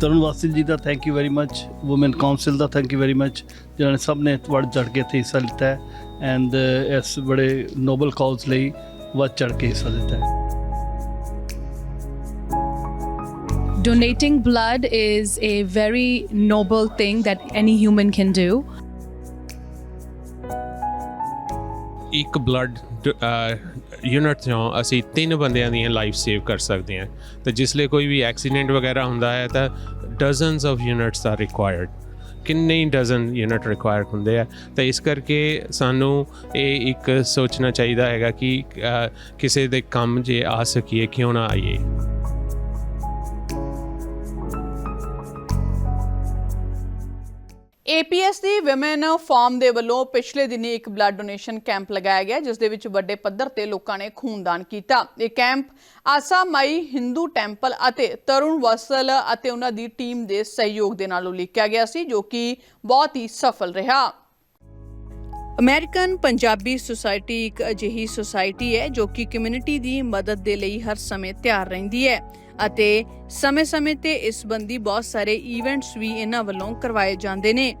ਤਰੁਣ ਵਾਸਿਲ ਜੀ ਦਾ thank you very much women council the thank you very much ਜਿਨ੍ਹਾਂ ਨੇ ਸਭ ਨੇ ਵੱਧ ਚੜ ਕੇ ਇੱਥੇ ਹਿੱਸਾ ਲਿੱਤਾ ਹੈ ਐਂਡ ਇਸ ਬੜੇ ਨੋਬਲ ਕਾਜ਼ ਲਈ ਵੱਧ ਚੜ ਕੇ ਹਿੱਸਾ ਦਿੱਤਾ ਹੈ Donating blood is a very noble thing that any human can do. ਇੱਕ ਬਲੱਡ ਯੂਨਿਟ ਤੋਂ ਅਸੀਂ ਤਿੰਨ ਬੰਦਿਆਂ ਦੀਆਂ ਲਾਈਫ ਸੇਵ ਕਰ ਸਕਦੇ ਹਾਂ। ਤੇ ਜਿਸ ਲਈ ਕੋਈ ਵੀ ਐਕਸੀਡੈਂਟ ਵਗੈਰਾ ਹੁੰਦਾ ਹੈ, ਤਾਂ dozens of units are required ਕਿੰਨੇ ਡਜ਼ਨ ਯੂਨਿਟ ਰਿਕੁਆਇਰ ਹੁੰਦੇ ਆ। ਤਾਂ ਇਸ ਕਰਕੇ ਸਾਨੂੰ ਇਹ ਇੱਕ ਸੋਚਣਾ ਚਾਹੀਦਾ ਹੈਗਾ ਕਿ ਕਿਸੇ ਦੇ ਕੰਮ ਜੇ ਆ ਸਕੀਏ, ਕਿਉਂ ਨਾ ਆਈਏ। ਏਪੀਐਸ ਦੀ ਔਮਨ ਫਾਰਮ ਦੇ ਵੱਲੋਂ ਪਿਛਲੇ ਦਿਨੀ ਇੱਕ ਬਲੱਡ ਡੋਨੇਸ਼ਨ ਕੈਂਪ ਲਗਾਇਆ ਗਿਆ, ਜਿਸ ਦੇ ਵਿੱਚ ਵੱਡੇ ਪੱਧਰ ਤੇ ਲੋਕਾਂ ਨੇ ਖੂਨਦਾਨ ਕੀਤਾ। ਇਹ ਕੈਂਪ ਆਸਾ ਹਿੰਦੂ ਟੈਂਪਲ ਅਤੇ ਤਰੁਣ ਵਸਲ ਅਤੇ ਉਹਨਾਂ ਦੀ ਟੀਮ ਦੇ ਸਹਿਯੋਗ ਦੇ ਨਾਲ ਉਲੀਕਿਆ ਗਿਆ ਸੀ, ਜੋ ਕਿ ਬਹੁਤ ਹੀ ਸਫਲ ਰਿਹਾ। ਅਮਰੀਕਨ ਪੰਜਾਬੀ ਸੁਸਾਇਟੀ ਇੱਕ ਅਜਿਹੀ ਸੁਸਾਇਟੀ ਹੈ, ਜੋ ਕਿ ਕਮਿਊਨਿਟੀ ਦੀ ਮਦਦ ਦੇ ਲਈ ਹਰ ਸਮੇਂ ਤਿਆਰ ਰਹਿੰਦੀ ਹੈ। ਅਤੇ ਸਮੇਂ-ਸਮੇਂ ਤੇ ਇਸ ਸੰਬੰਧੀ ਬਹੁਤ ਸਾਰੇ ਇਵੈਂਟਸ ਵੀ ਇਹਨਾਂ ਵੱਲੋਂ ਕਰਵਾਏ ਜਾਂਦੇ ਨੇ।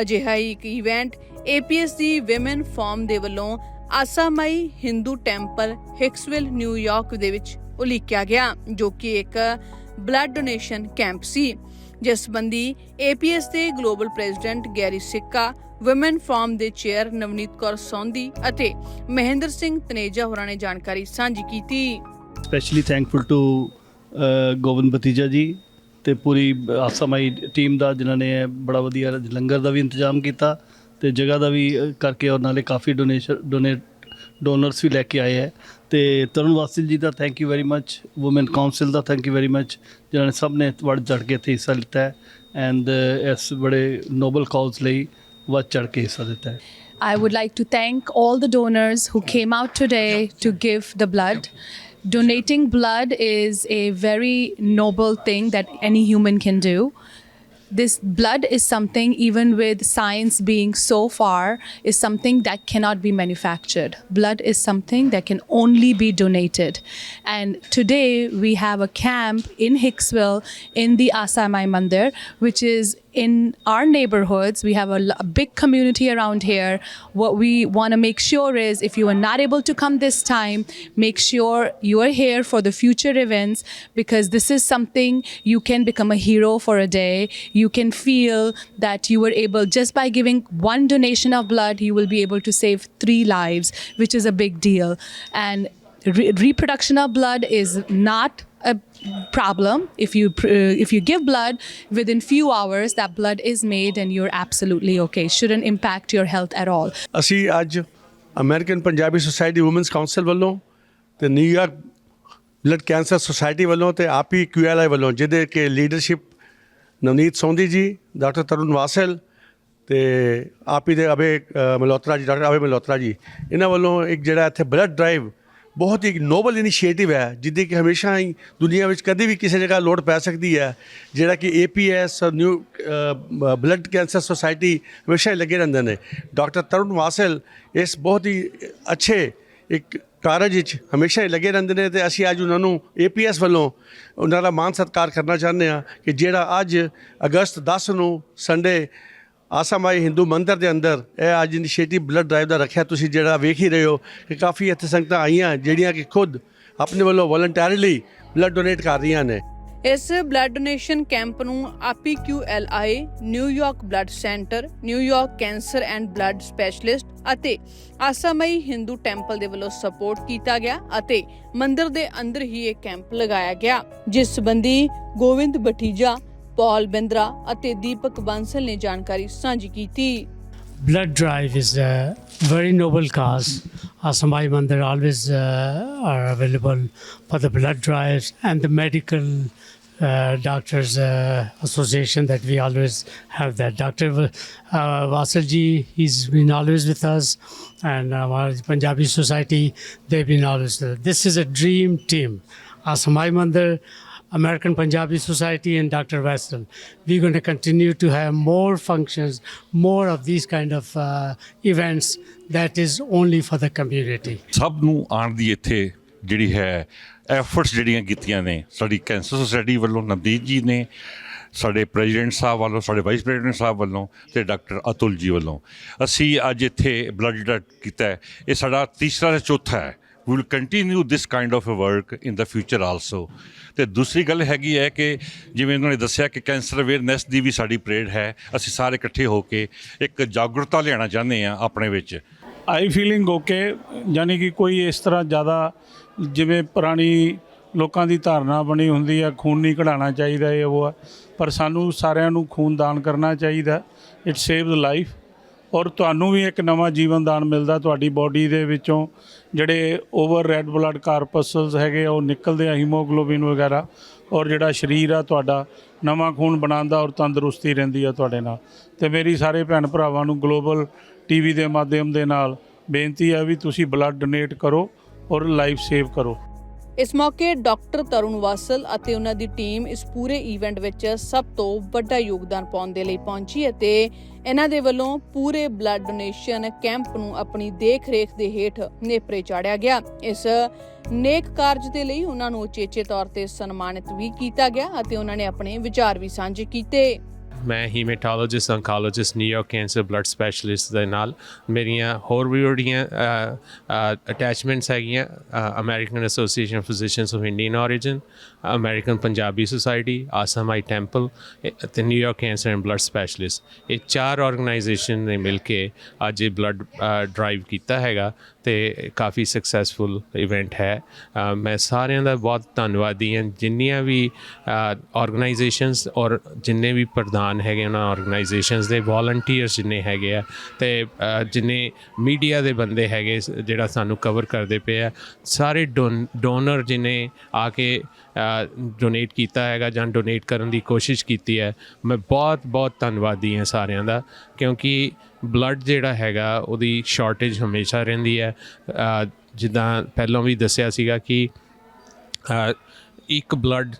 ਅਜਿਹਾ ਹੀ ਇੱਕ ਇਵੈਂਟ APS ਦੀ ਔਮਨ ਫਾਰਮ ਦੇ ਵੱਲੋਂ Asamai Hindu temple Hicksville New York ਦੇ ਵਿੱਚ ਉਲੀਕਿਆ ਗਿਆ, ਜੋ ਕਿ ਇੱਕ ਬਲੱਡ ਡੋਨੇਸ਼ਨ ਕੈਂਪ ਸੀ। ਜਿਸ ਸੰਬੰਧੀ APS ਦੇ global president Gary Sikka women forum ਦੇ ਚੇਅਰ ਨਵਨੀਤ ਕੌਰ ਸੌਂਦੀ ਅਤੇ ਮਹਿੰਦਰ ਸਿੰਘ ਤਨੇਜਾ ਹੋਰਾਂ ਨੇ ਜਾਣਕਾਰੀ ਸਾਂਝੀ ਕੀਤੀ। ਸਪੈਸ਼ਲੀ ਥੈਂਕਫੁਲ ਟੂ ਗੋਬਿੰਦ ਭਤੀਜਾ ਜੀ ਤੇ ਪੂਰੀ ਆਸਾਮਾਈ ਟੀਮ ਦਾ ਜਿਨ੍ਹਾਂ ਨੇ ਬੜਾ ਵਧੀਆ ਲੰਗਰ ਦਾ ਵੀ ਇੰਤਜ਼ਾਮ ਕੀਤਾ ਤੇ ਜਗ੍ਹਾ ਦਾ ਵੀ ਕਰਕੇ ਔਰ ਨਾਲੇ ਕਾਫੀ ਡੋਨੇਸ਼ਨ ਡੋਨੇਟ ਡੋਨਰਸ ਵੀ ਲੈ ਕੇ ਆਏ ਹੈ ਤੇ ਤਰੁਣ ਵਾਸਿਲ ਜੀ ਦਾ thank you very much women council the thank you very much ਜਿਨ੍ਹਾਂ ਨੇ ਸਭ ਨੇ ਵੱਧ ਚੜ ਕੇ ਇੱਥੇ ਹਿੱਸਾ ਲਿੱਤਾ ਹੈ ਐਂਡ ਇਸ ਬੜੇ ਨੋਬਲ ਕਾਜ਼ ਲਈ ਵੱਧ ਚੜ ਕੇ ਹਿੱਸਾ ਦਿੱਤਾ ਹੈ I would like to thank all the donors who came out today to give the blood. Donating blood is a very noble thing that any human can do. This blood is something, even with science being so far, is something that cannot be manufactured. Blood is something that can only be donated. And today we have a camp in Hicksville in the Asamai Mandir, which is in our neighborhoods, we have a big community around here. What we want to make sure is if you are not able to come this time, make sure you are here for the future events because this is something you can become a hero for a day. You can feel that you were able, just by giving one donation of blood, you will be able to save three lives, which is a big deal. And re- reproduction of blood is not a problem. If you pr- uh, if you give blood within few hours that blood is made and you're absolutely okay. Shouldn't impact your health at all. ਅਸੀਂ ਅੱਜ American Punjabi society women's council ਵੱਲੋਂ ਤੇ New York blood cancer society ਵੱਲੋਂ ਤੇ ਆਪੀ ਕਿਊਐਲਆਈ ਵੱਲੋਂ ਜਿਹਦੇ ਕਿ ਲੀਡਰਸ਼ਿਪ ਨਵਨੀਤ ਸੌਂਦੀ ਜੀ ਡਾਕਟਰ ਤਰੁਣ ਵਾਸਲ ਤੇ ਆਪੀ ਦੇ ਅਬੇ ਅ, ਮਲਹੋਤਰਾ ਜੀ ਡਾਕਟਰ ਅਬੇ ਮਲਹੋਤਰਾ ਜੀ ਇਹਨਾਂ ਵੱਲੋਂ ਇੱਕ ਜਿਹੜਾ ਇੱਥੇ ਬਲੱਡ ਡਰਾਈਵ ਬਹੁਤ ਹੀ ਨੋਬਲ ਇਨੀਸ਼ੀਏਟਿਵ ਹੈ, ਜਿੱਦੀ ਕਿ ਹਮੇਸ਼ਾ ਹੀ ਦੁਨੀਆ ਵਿੱਚ ਕਦੇ ਵੀ ਕਿਸੇ ਜਗ੍ਹਾ ਲੋੜ ਪੈ ਸਕਦੀ ਹੈ, ਜਿਹੜਾ ਕਿ APS new blood cancer society ਹਮੇਸ਼ਾ ਹੀ ਲੱਗੇ ਰਹਿੰਦੇ ਨੇ। ਡਾਕਟਰ ਤਰੁਣ ਵਾਸਲ ਇਸ ਬਹੁਤ ਹੀ ਅੱਛੇ ਇੱਕ ਕਾਰਜ ਵਿੱਚ ਹਮੇਸ਼ਾ ਹੀ ਲੱਗੇ ਰਹਿੰਦੇ ਨੇ ਤੇ ਅਸੀਂ ਅੱਜ ਉਹਨਾਂ ਨੂੰ ਏਪੀਐਸ ਵੱਲੋਂ ਉਹਨਾਂ ਦਾ ਮਾਨ ਸਤਿਕਾਰ ਕਰਨਾ ਚਾਹੁੰਦੇ ਹਾਂ ਕਿ ਜਿਹੜਾ ਅੱਜ ਅਗਸਤ 10 ਨੂੰ ਸੰਡੇ ਆਸਾਮਾਈ ਹਿੰਦੂ ਮੰਦਿਰ ਦੇ ਅੰਦਰ, ਇਹ ਅੱਜ ਇਨੀਸ਼ੀਏਟਿਵ ਬਲੱਡ ਡਰਾਈਵ ਦਾ ਰੱਖਿਆ, ਤੁਸੀਂ ਜਿਹੜਾ ਵੇਖ ਹੀ ਰਹੇ ਹੋ ਕਿ ਕਾਫੀ ਇੱਥੇ ਸੰਗਤਾਂ ਆਈਆਂ, ਜਿਹੜੀਆਂ ਕਿ ਖੁਦ ਆਪਣੇ ਵੱਲੋਂ ਵਲੰਟੀਅਰਲੀ ਬਲੱਡ ਡੋਨੇਟ ਕਰ ਰਹੀਆਂ ਨੇ। ਇਸ ਬਲੱਡ ਡੋਨੇਸ਼ਨ ਕੈਂਪ ਨੂੰ APQLI New York blood center New York cancer and blood specialist ਅਤੇ ਆਸਾਮਈ ਹਿੰਦੂ ਟੈਂਪਲ ਦੇ ਵੱਲੋਂ ਸਪੋਰਟ ਕੀਤਾ ਗਿਆ ਅਤੇ ਮੰਦਿਰ ਦੇ ਅੰਦਰ ਹੀ ਇਹ ਕੈਂਪ ਲਗਾਇਆ ਗਿਆ, ਜਿਸ ਸੰਬੰਧੀ ਗੋਵਿੰਦ ਬਠੀਜਾ ਪੌਲ ਬਿੰਦਰਾ ਅਤੇ ਦੀਪਕ ਬਾਂਸਲ ਨੇ ਜਾਣਕਾਰੀ ਸਾਂਝੀ ਕੀਤੀ blood drive is a very noble cause. Asamai Mandir always uh, are available for the blood drives and the medical uh, doctors uh, association that we always have that. Dr. Va- Uh, Vasalji, he's been always with us, and uh, our Punjabi Society, they've been always with us. This is a dream team. Asamai Mandir, American Punjabi Society and Dr. Wessel. We're going to continue to have more functions, more of these kind of uh, events that is only for the community. ਸਭ ਨੂੰ ਆਉਣ ਦੀ ਇੱਥੇ ਜਿਹੜੀ ਹੈ efforts ਜਿਹੜੀਆਂ ਕੀਤੀਆਂ ਨੇ ਸਾਡੀ ਕੈਂਸਰ ਸੁਸਾਇਟੀ ਵੱਲੋਂ ਨਵਦੀਪ ਜੀ ਨੇ ਸਾਡੇ ਪ੍ਰੈਜ਼ੀਡੈਂਟ ਸਾਹਿਬ ਵੱਲੋਂ ਸਾਡੇ ਵਾਈਸ ਪ੍ਰੈਜ਼ੀਡੈਂਟ ਸਾਹਿਬ ਵੱਲੋਂ ਤੇ ਡਾਕਟਰ ਅਤੁਲ ਜੀ ਵੱਲੋਂ ਅਸੀਂ ਅੱਜ ਇੱਥੇ ਬਲੱਡ ਡੋਨੇਟ ਕੀਤਾ ਹੈ ਇਹ ਸਾਡਾ ਤੀਸਰਾ ਤੇ ਚੌਥਾ ਹੈ we will continue this kind of work in the future also ਤੇ ਦੂਸਰੀ ਗੱਲ ਹੈਗੀ ਹੈ ਕਿ ਜਿਵੇਂ ਉਹਨਾਂ ਨੇ ਦੱਸਿਆ ਕਿ ਕੈਂਸਰ ਅਵੇਅਰਨੈਸ ਦੀ ਵੀ ਸਾਡੀ ਪਰੇਡ ਹੈ, ਅਸੀਂ ਸਾਰੇ ਇਕੱਠੇ ਹੋ ਕੇ ਇੱਕ ਜਾਗਰੂਕਤਾ ਲਿਆਉਣਾ ਚਾਹੁੰਦੇ ਹਾਂ ਆਪਣੇ ਵਿੱਚ। ਆਈ ਫੀਲਿੰਗ ਓਕੇ ਯਾਨੀ ਕਿ ਕੋਈ ਇਸ ਤਰ੍ਹਾਂ ਜ਼ਿਆਦਾ ਜਿਵੇਂ ਪੁਰਾਣੀ ਲੋਕਾਂ ਦੀ ਧਾਰਨਾ ਬਣੀ ਹੁੰਦੀ ਆ, ਖੂਨ ਨਹੀਂ ਕਢਾਉਣਾ ਚਾਹੀਦਾ ਇਹ ਉਹ ਹੈ ਪਰ ਸਾਨੂੰ ਸਾਰਿਆਂ ਨੂੰ ਖੂਨ ਦਾਨ ਕਰਨਾ ਚਾਹੀਦਾ ਇਟ ਸੇਵਸ ਲਾਈਫ ਔਰ ਤੁਹਾਨੂੰ ਵੀ ਇੱਕ ਨਵਾਂ ਜੀਵਨ ਦਾਨ ਮਿਲਦਾ ਤੁਹਾਡੀ ਬਾਡੀ ਦੇ ਵਿੱਚੋਂ। ਜਿਹੜੇ ਓਵਰ ਰੈੱਡ ਬਲੱਡ ਕਾਰਪਸਲਸ ਹੈਗੇ ਆ, ਉਹ ਨਿਕਲਦੇ ਆ ਹੀਮੋਗਲੋਬਿਨ ਵਗੈਰਾ। ਔਰ ਜਿਹੜਾ ਸਰੀਰ ਆ ਤੁਹਾਡਾ ਨਵਾਂ ਖੂਨ ਬਣਾਉਂਦਾ ਔਰ ਤੰਦਰੁਸਤੀ ਰਹਿੰਦੀ ਆ ਤੁਹਾਡੇ ਨਾਲ। ਤੇ ਮੇਰੀ ਸਾਰੇ ਭੈਣ ਭਰਾਵਾਂ ਨੂੰ ਗਲੋਬਲ ਟੀਵੀ ਦੇ ਮਾਧਿਅਮ ਦੇ ਨਾਲ ਬੇਨਤੀ ਆ ਵੀ ਤੁਸੀਂ ਬਲੱਡ ਡੋਨੇਟ ਕਰੋ ਔਰ ਲਾਈਫ ਸੇਵ ਕਰੋ। ਇਸ ਮੌਕੇ ਡਾਕਟਰ ਤਰੁਣ ਵਾਸਲ ਅਤੇ ਉਹਨਾਂ ਦੀ ਟੀਮ ਇਸ ਪੂਰੇ ਈਵੈਂਟ ਵਿੱਚ ਸਭ ਤੋਂ ਵੱਡਾ ਯੋਗਦਾਨ ਪਾਉਣ ਦੇ ਲਈ ਪਹੁੰਚੀ ਅਤੇ ਇਹਨਾਂ ਦੇ ਵੱਲੋਂ ਪੂਰੇ ਬਲੱਡ ਡੋਨੇਸ਼ਨ ਕੈਂਪ ਨੂੰ ਆਪਣੀ ਦੇਖ-ਰੇਖ ਦੇ ਹੇਠ ਨੇਪਰੇ ਚਾੜਿਆ ਗਿਆ। ਇਸ ਨੇਕ ਕਾਰਜ ਦੇ ਲਈ ਉਹਨਾਂ ਨੂੰ ਉਚੇਚੇ ਤੌਰ ਤੇ ਸਨਮਾਨਿਤ ਵੀ ਕੀਤਾ ਗਿਆ ਅਤੇ ਉਹਨਾਂ ਨੇ ਆਪਣੇ ਵਿਚਾਰ ਵੀ ਸਾਂਝੇ ਕੀਤੇ। ਮੈਂ haematologist oncologist New York cancer blood specialist ਦੇ ਨਾਲ ਮੇਰੀਆਂ ਹੋਰ ਵੀ ਜਿਹੜੀਆਂ ਅਟੈਚਮੈਂਟਸ ਹੈਗੀਆਂ American association of physicians of Indian origin American Punjabi society Asamai temple ਅਤੇ New York cancer and blood specialist ਇਹ ਚਾਰ ਆਰਗੇਨਾਈਜੇਸ਼ਨ ਨੇ ਮਿਲ ਕੇ ਅੱਜ ਇਹ ਬਲੱਡ ਡਰਾਈਵ ਕੀਤਾ ਹੈਗਾ ਤੇ ਕਾਫੀ ਸਕਸੈਸਫੁਲ ਇਵੈਂਟ ਹੈ। ਮੈਂ ਸਾਰਿਆਂ ਦਾ ਬਹੁਤ ਧੰਨਵਾਦੀ ਹਾਂ। ਜਿੰਨੀਆਂ ਵੀ ਆਰਗੇਨਾਈਜੇਸ਼ਨਸ ਔਰ ਜਿੰਨੇ ਵੀ ਪ੍ਰਧਾਨ ਹੈਗੇ ਉਹਨਾਂ ਆਰਗੇਨਾਈਜੇਸ਼ਨਸ ਦੇ ਵਾਲੰਟੀਅਰਸ ਜਿੰਨੇ ਹੈਗੇ ਆ ਤੇ ਜਿੰਨੇ ਮੀਡੀਆ ਦੇ ਬੰਦੇ ਹੈਗੇ ਜਿਹੜਾ ਸਾਨੂੰ ਕਵਰ ਕਰਦੇ ਪਏ ਆ, ਸਾਰੇ ਡੋਨਰ ਜਿਨੇ ਆ ਕੇ ਡੋਨੇਟ ਕੀਤਾ ਹੈਗਾ ਜਾਂ ਡੋਨੇਟ ਕਰਨ ਦੀ ਕੋਸ਼ਿਸ਼ ਕੀਤੀ ਹੈ, ਮੈਂ ਬਹੁਤ ਬਹੁਤ ਧੰਨਵਾਦੀ ਹਾਂ ਸਾਰਿਆਂ ਦਾ, ਕਿਉਂਕਿ ਬਲੱਡ ਜਿਹੜਾ ਹੈਗਾ ਉਹਦੀ ਸ਼ਾਰਟੇਜ ਹਮੇਸ਼ਾ ਰਹਿੰਦੀ ਹੈ। ਜਿੱਦਾਂ ਪਹਿਲਾਂ ਵੀ ਦੱਸਿਆ ਸੀਗਾ ਕਿ ਇੱਕ ਬਲੱਡ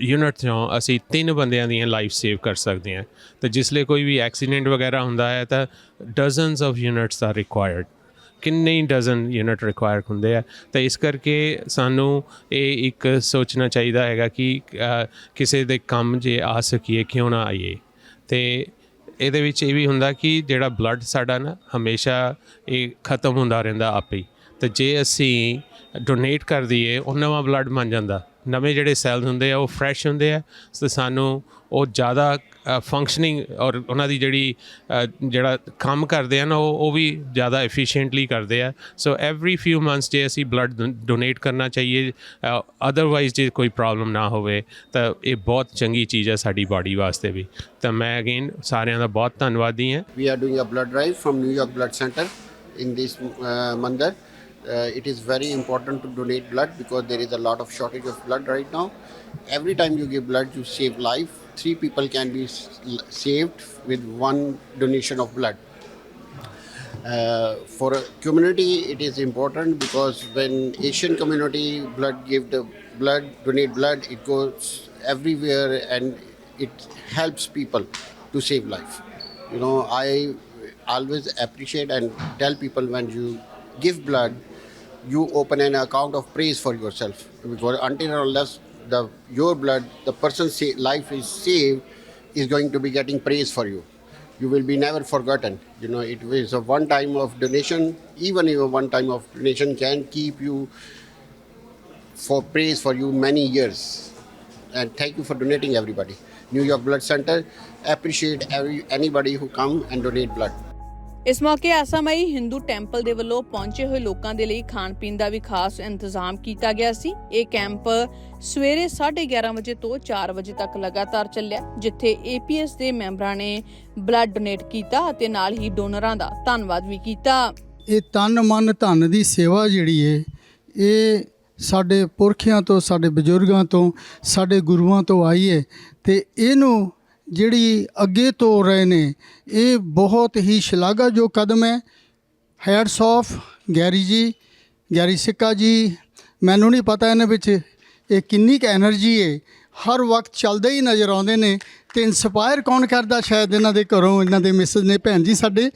ਯੂਨਿਟ ਤੋਂ ਅਸੀਂ ਤਿੰਨ ਬੰਦਿਆਂ ਦੀਆਂ ਲਾਈਫ ਸੇਵ ਕਰ ਸਕਦੇ ਹਾਂ। ਤੇ ਜਿਸ ਲਈ ਕੋਈ ਵੀ ਐਕਸੀਡੈਂਟ ਵਗੈਰਾ ਹੁੰਦਾ ਹੈ, ਤਾਂ dozens of units are required ਕਿੰਨੇ ਹੀ ਡਜ਼ਨ ਯੂਨਿਟ ਰਿਕੁਆਇਰ ਹੁੰਦੇ ਆ। ਤਾਂ ਇਸ ਕਰਕੇ ਸਾਨੂੰ ਇਹ ਇੱਕ ਸੋਚਣਾ ਚਾਹੀਦਾ ਹੈਗਾ ਕਿ ਕਿਸੇ ਦੇ ਕੰਮ ਜੇ ਆ ਸਕੀਏ, ਕਿਉਂ ਨਾ ਆਈਏ। ਤੇ ਇਹਦੇ ਵਿੱਚ ਇਹ ਵੀ ਹੁੰਦਾ ਕਿ ਜਿਹੜਾ ਬਲੱਡ ਸਾਡਾ ਨਾ, ਹਮੇਸ਼ਾ ਇਹ ਖਤਮ ਹੁੰਦਾ ਰਹਿੰਦਾ ਆਪੇ ਹੀ। ਤੇ ਜੇ ਅਸੀਂ ਡੋਨੇਟ ਕਰ ਦਈਏ, ਉਹ ਨਵਾਂ ਬਲੱਡ ਬਣ ਜਾਂਦਾ। ਨਵੇਂ ਜਿਹੜੇ ਸੈੱਲਸ ਹੁੰਦੇ ਆ, ਉਹ ਫਰੈਸ਼ ਹੁੰਦੇ ਆ। ਤੇ ਸਾਨੂੰ ਉਹ ਜ਼ਿਆਦਾ ਫੰਕਸ਼ਨਿੰਗ ਔਰ ਉਹਨਾਂ ਦੀ ਜਿਹੜੀ ਜਿਹੜਾ ਕੰਮ ਕਰਦੇ ਆ ਨਾ, ਉਹ ਉਹ ਵੀ ਜ਼ਿਆਦਾ ਐਫੀਸ਼ੀਐਂਟਲੀ ਕਰਦੇ ਆ। ਸੋ ਐਵਰੀ ਫਿਊ ਮੰਥਸ ਜੇ ਅਸੀਂ ਬਲੱਡ ਡੋਨੇਟ ਕਰਨਾ ਚਾਹੀਏ ਅਦਰਵਾਈਜ਼ ਜੇ ਕੋਈ ਪ੍ਰੋਬਲਮ ਨਾ ਹੋਵੇ, ਤਾਂ ਇਹ ਬਹੁਤ ਚੰਗੀ ਚੀਜ਼ ਹੈ ਸਾਡੀ ਬਾਡੀ ਵਾਸਤੇ ਵੀ। ਤਾਂ ਮੈਂ ਅਗੇਨ ਸਾਰਿਆਂ ਦਾ ਬਹੁਤ ਧੰਨਵਾਦੀ ਹਾਂ। We are doing a blood drive from New blood center Center in this it is very important to donate blood because there is a lot of shortage of blood right now. Every time you give blood, you save life. Three people can be saved with one donation of blood. Uh, for a community, it is important because when Asian community blood give the blood, donate blood, it goes everywhere and it helps people to save life. You know, I always appreciate and tell people when you give blood, you open an account of praise for yourself because until or unless the your blood, the person's life is saved, is going to be getting praise for you you will be never forgotten. You know, it is a one time of donation, even if a one time of donation can keep you for praise for you many years. And thank you for donating, everybody. New York Blood Center appreciate every anybody who come and donate blood. ਇਸ ਮੌਕੇ ਆਸਾਮਾਈ Hindu temple ਦੇ ਵੱਲੋਂ ਪਹੁੰਚੇ ਹੋਏ ਲੋਕਾਂ ਦੇ ਲਈ ਖਾਣ ਪੀਣ ਦਾ ਵੀ ਖਾਸ ਇੰਤਜ਼ਾਮ ਕੀਤਾ ਗਿਆ ਸੀ। ਇਹ ਕੈਂਪ ਸਵੇਰੇ 11:30 ਵਜੇ ਤੋਂ 4 ਵਜੇ ਤੱਕ ਲਗਾਤਾਰ ਚੱਲਿਆ, ਜਿੱਥੇ ਏਪੀਐਸ ਦੇ ਮੈਂਬਰਾਂ ਨੇ ਬਲੱਡ ਡੋਨੇਟ ਕੀਤਾ ਅਤੇ ਨਾਲ ਹੀ ਡੋਨਰਾਂ ਦਾ ਧੰਨਵਾਦ ਵੀ ਕੀਤਾ। ਇਹ ਤਨ ਮਨ ਧਨ ਦੀ ਸੇਵਾ ਜਿਹੜੀ ਏ, ਇਹ ਸਾਡੇ ਪੁਰਖਿਆਂ ਤੋਂ, ਸਾਡੇ ਬਜ਼ੁਰਗਾਂ ਤੋਂ, ਸਾਡੇ ਗੁਰੂਆਂ ਤੋਂ ਆਈ ਏ ਤੇ ਇਹਨੂੰ ਜਿਹੜੀ ਅੱਗੇ ਤੋਂ ਰਹੇ ਨੇ, ਇਹ ਬਹੁਤ ਹੀ ਸ਼ਲਾਘਾਯੋਗ ਕਦਮ ਹੈ। Hats off Gary ji, Gary Sikka ji, ਮੈਨੂੰ ਨਹੀਂ ਪਤਾ ਇਹਨਾਂ ਵਿੱਚ ਇਹ ਕਿੰਨੀ ਕੁ એનર્ਜੀ ਹੈ। ਹਰ ਵਕਤ ਚੱਲਦੇ ਹੀ ਨਜ਼ਰ ਆਉਂਦੇ ਨੇ ਤੇ ਇਨਸਪਾਇਰ ਕੌਣ ਕਰਦਾ ਸ਼ਾਇਦ ਇਹਨਾਂ ਦੇ ਘਰੋਂ, ਇਹਨਾਂ ਦੇ ਮਿਸਜ ਨੇ, ਭੈਣ ਜੀ ਸਾਡੇ।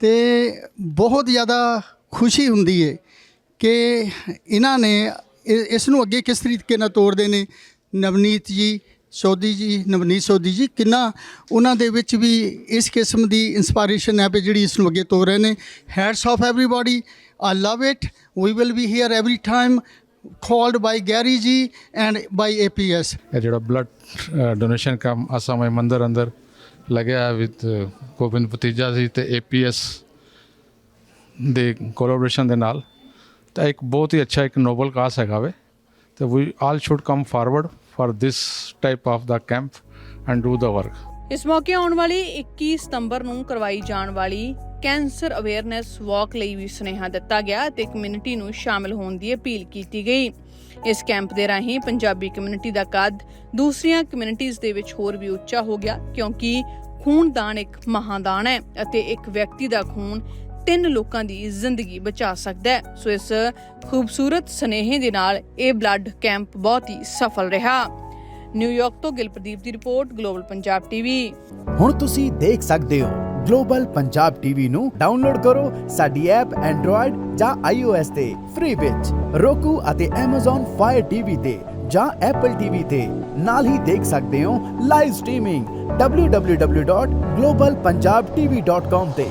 ਤੇ ਬਹੁਤ ਜ਼ਿਆਦਾ ਖੁਸ਼ੀ ਹੁੰਦੀ ਹੈ ਕਿ ਇਹਨਾਂ ਨੇ ਇਸ ਨੂੰ ਅੱਗੇ ਕਿਸ ਤਰੀਕੇ ਨਾਲ ਤੋੜਦੇ ਨੇ। ਨਵਨੀਤ ਜੀ ਸੋਦੀ ਜੀ, ਨਵਨੀਤ ਸੋਦੀ ਜੀ, ਕਿੰਨਾ ਉਹਨਾਂ ਦੇ ਵਿੱਚ ਵੀ ਇਸ ਕਿਸਮ ਦੀ ਇਨਸਪੀਰੇਸ਼ਨ ਹੈ ਵੀ ਜਿਹੜੀ ਇਸ ਨੂੰ ਅੱਗੇ ਤੋਰ ਰਹੇ ਨੇ। Hats off everybody I love it we will be here every time called by Gary ji and by APS ਇਹ ਜਿਹੜਾ ਬਲੱਡ ਡੋਨੇਸ਼ਨ ਕੰਮ ਅਸਾਮੇ ਮੰਦਰ ਅੰਦਰ ਲੱਗਿਆ ਵਿਦ ਗੋਬਿੰਦ ਭਤੀਜਾ ਜੀ ਤੇ ਏਪੀਐਸ ਦੇ ਕੋਲੈਬੋਰੇਸ਼ਨ ਦੇ ਨਾਲ। ਤਾਂ ਇੱਕ ਬਹੁਤ ਹੀ ਅੱਛਾ ਇੱਕ ਨੋਬਲ ਕਾਸ ਹੈਗਾ ਵੇ। ਤੇ we all should come forward for this type of the camp and do the work ਇਸ ਮੌਕੇ ਆਉਣ ਵਾਲੀ 21 ਸਤੰਬਰ ਨੂੰ ਕਰਵਾਈ ਜਾਣ ਵਾਲੀ ਕੈਂਸਰ ਅਵੇਅਰਨੈਸ ਵਾਕ ਲਈ ਵੀ ਸੁਨੇਹਾ ਦਿੱਤਾ ਗਿਆ ਤੇ ਕਮਿਊਨਿਟੀ ਨੂੰ ਸ਼ਾਮਲ ਹੋਣ ਦੀ ਅਪੀਲ ਕੀਤੀ ਗਈ। ਇਸ ਕੈਂਪ ਦੇ ਰਾਹੀਂ ਪੰਜਾਬੀ ਕਮਿਊਨਿਟੀ ਦਾ ਕੱਦ ਦੂਸਰੀਆਂ ਕਮਿਊਨਿਟੀਜ਼ ਦੇ ਵਿੱਚ ਹੋਰ ਵੀ ਉੱਚਾ ਹੋ ਗਿਆ ਕਿਉਂਕਿ ਖੂਨਦਾਨ ਇੱਕ ਮਹਾਦਾਨ ਹੈ ਅਤੇ ਇੱਕ ਵਿਅਕਤੀ ਦਾ ਖੂਨ ਤਿੰਨ ਲੋਕਾਂ ਦੀ ਜ਼ਿੰਦਗੀ ਬਚਾ ਸਕਦਾ ਹੈ। ਸੋ ਇਸ ਖੂਬਸੂਰਤ ਸਨੇਹੇ ਦੇ ਨਾਲ ਇਹ ਬਲੱਡ ਕੈਂਪ ਬਹੁਤ ਹੀ ਸਫਲ ਰਿਹਾ। ਨਿਊਯਾਰਕ ਤੋਂ ਗਿਲਪ੍ਰਦੀਪ ਦੀ ਰਿਪੋਰਟ, ਗਲੋਬਲ ਪੰਜਾਬ ਟੀਵੀ। ਹੁਣ ਤੁਸੀਂ ਦੇਖ ਸਕਦੇ ਹੋ ਗਲੋਬਲ ਪੰਜਾਬ ਟੀਵੀ ਨੂੰ ਡਾਊਨਲੋਡ ਕਰੋ ਸਾਡੀ ਐਪ ਐਂਡਰੋਇਡ ਜਾਂ iOS ਤੇ ਫ੍ਰੀ ਵਿੱਚ roku ਅਤੇ Amazon Fire TV ਤੇ ਜਾਂ Apple TV ਤੇ। ਨਾਲ ਹੀ ਦੇਖ ਸਕਦੇ ਹੋ ਲਾਈਵ ਸਟ੍ਰੀਮਿੰਗ www.globalpunjabtv.com ਤੇ।